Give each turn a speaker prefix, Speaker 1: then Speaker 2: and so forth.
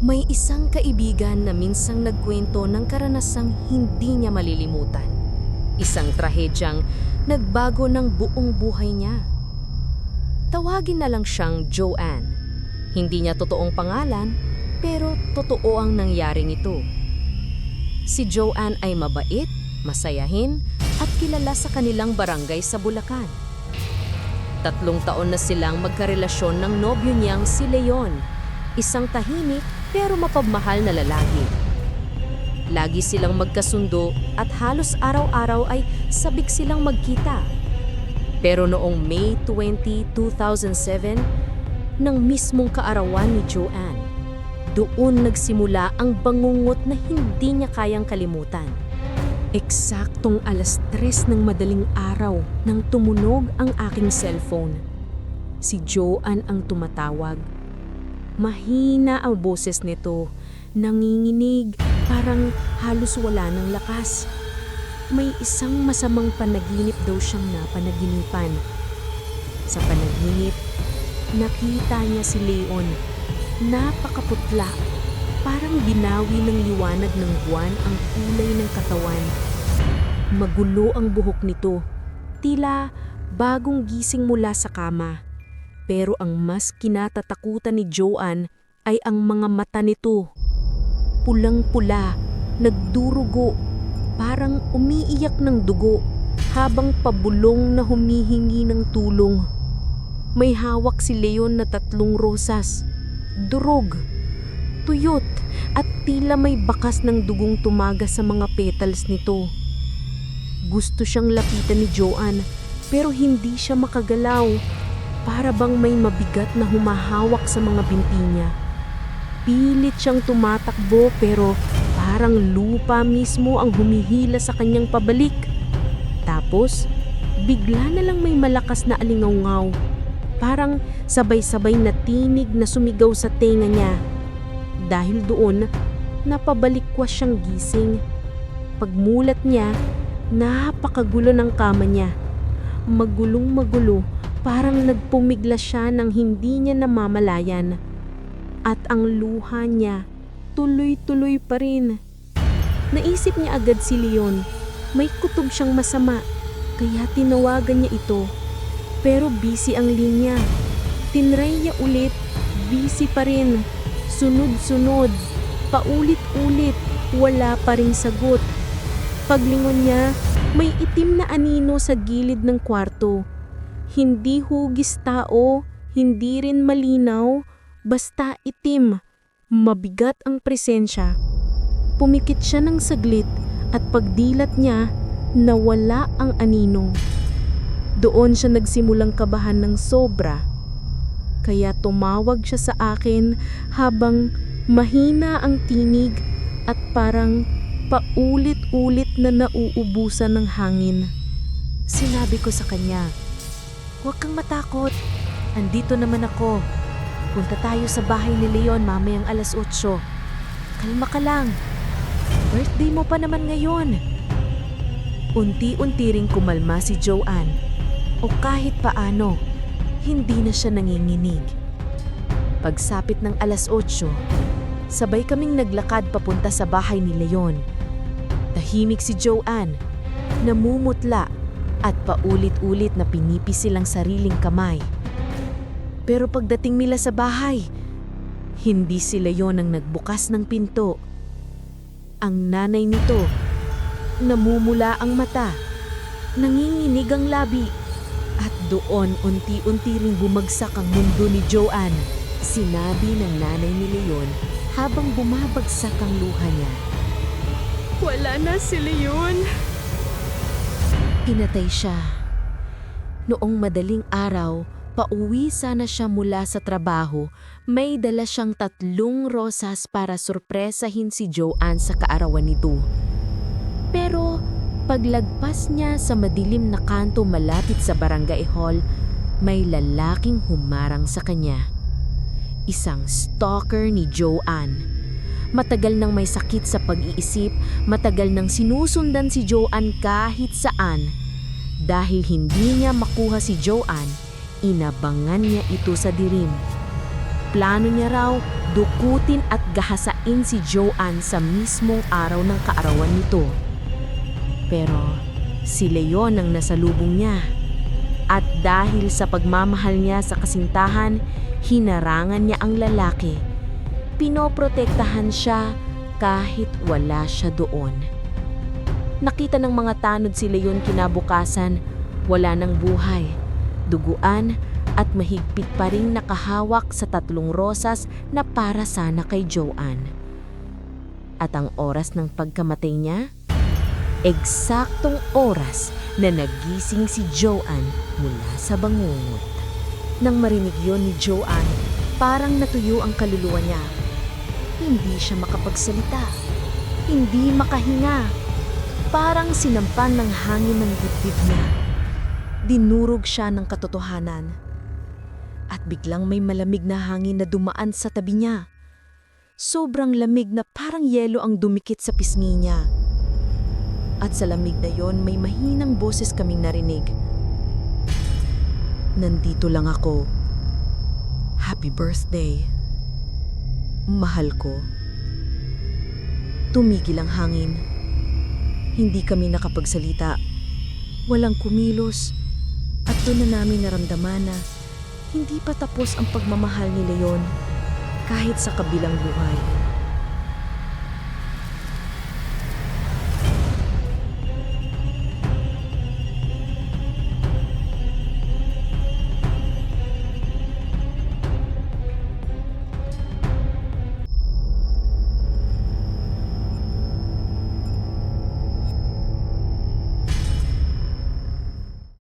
Speaker 1: May isang kaibigan na minsang nagkwento ng karanasang hindi niya malilimutan. Isang trahedyang nagbago ng buong buhay niya. Tawagin na lang siyang Joanne. Hindi niya totoong pangalan, pero totoo ang nangyaring ito. Si Joanne ay mabait, masayahin, at kilala sa kanilang barangay sa Bulacan. Tatlong taon na silang magkarelasyon ng nobyo niyang si Leon, isang tahimik pero mapagmahal na lalaki. Lagi silang magkasundo at halos araw-araw ay sabik silang magkita. Pero noong May 20, 2007, ng mismong kaarawan ni Joanne, doon nagsimula ang bangungot na hindi niya kayang kalimutan. Eksaktong alas tres ng madaling araw nang tumunog ang aking cellphone. Si Joanne ang tumatawag. Mahina ang boses nito, nanginginig, parang halos wala ng lakas. May isang masamang panaginip daw siyang napanaginipan. Sa panaginip, nakita niya si Leon. Napakaputla. Parang binawi ng liwanag ng buwan ang kulay ng katawan. Magulo ang buhok nito. Tila bagong gising mula sa kama. Pero ang mas kinatatakutan ni Joanne ay ang mga mata nito. Pulang-pula, nagdurugo, parang umiiyak ng dugo habang pabulong na humihingi ng tulong. May hawak si Leon na tatlong rosas, durog, tuyot at tila may bakas ng dugong tumaga sa mga petals nito. Gusto siyang lapitan ni Joanne pero hindi siya makagalaw. Para bang may mabigat na humahawak sa mga binti niya. Pilit siyang tumatakbo pero parang lupa mismo ang humihila sa kanyang pabalik. Tapos, bigla na lang may malakas na alingaw Parang sabay-sabay na tinig na sumigaw sa tenga niya. Dahil doon, napabalikwas siyang gising. Pagmulat niya, napakagulo ng kama niya. Magulong magulo, parang nagpumigla siya ng hindi niya namamalayan. At ang luha niya, tuloy-tuloy pa rin. Naisip niya agad si Leon. May kutob siyang masama, kaya tinawagan niya ito. Pero busy ang linya. Tinry niya ulit, busy pa rin. Sunod-sunod, paulit-ulit, wala pa ring sagot. Paglingon niya, may itim na anino sa gilid ng kwarto. Hindi hugis tao, hindi rin malinaw, basta itim. Mabigat ang presensya. Pumikit siya ng saglit at pagdilat niya, nawala ang anino. Doon siya nagsimulang kabahan ng sobra. Kaya tumawag siya sa akin habang mahina ang tinig at parang paulit-ulit na nauubusan ng hangin. Sinabi ko sa kanya, Huwag kang matakot. Andito naman ako. Punta tayo sa bahay ni Leon mamayang alas 8. Kalma ka lang. Birthday mo pa naman ngayon. Unti-unti ring kumalma si Joanne. O kahit paano, hindi na siya nanginginig. Pagsapit ng alas 8, sabay kaming naglakad papunta sa bahay ni Leon. Tahimik si Joanne, namumutla at paulit-ulit na pinipis silang sariling kamay. Pero pagdating nila sa bahay, hindi si Leon ang nagbukas ng pinto. Ang nanay nito, namumula ang mata, nanginginig ang labi, at doon unti-unti ring bumagsak ang mundo ni Joanne. Sinabi ng nanay ni Leon habang bumabagsak ang luha niya.
Speaker 2: Wala na si Leon.
Speaker 1: Pinatay siya. Noong madaling araw, pauwi sana siya mula sa trabaho, may dala siyang tatlong rosas para sorpresahin si Joanne sa kaarawan nito. Pero paglagpas niya sa madilim na kanto malapit sa barangay hall, may lalaking humarang sa kanya. Isang stalker ni Joanne. Matagal nang may sakit sa pag-iisip, matagal nang sinusundan si Joanne kahit saan. Dahil hindi niya makuha si Joanne, inabangan niya ito sa dirim. Plano niya raw dukutin at
Speaker 3: gahasain si Joanne sa mismong araw ng kaarawan nito. Pero si Leon ang nasalubong niya. At dahil sa pagmamahal niya sa kasintahan, hinarangan niya ang lalaki. Pinoprotektahan siya kahit wala siya doon. Nakita ng mga tanod si Leon kinabukasan, wala ng buhay, duguan at mahigpit pa ring nakahawak sa tatlong rosas na para sana kay Joanne. At ang oras ng pagkamatay niya? Eksaktong oras na nagising si Joanne mula sa bangungot. Nang marinig yon ni Joanne, parang natuyo ang kaluluwa niya. Hindi siya makapagsalita. Hindi makahinga. Parang sinampan ng hangin ng dibdib niya. Dinurog siya ng katotohanan. At biglang may malamig na hangin na dumaan sa tabi niya. Sobrang lamig na parang yelo ang dumikit sa pisngi niya. At sa lamig na yon may mahinang boses kaming narinig. Nandito lang ako. Happy birthday. Mahal ko. Tumigil ang hangin. Hindi kami nakapagsalita. Walang kumilos. At doon na namin naramdaman na hindi pa tapos ang pagmamahal ni Leon kahit sa kabilang buhay.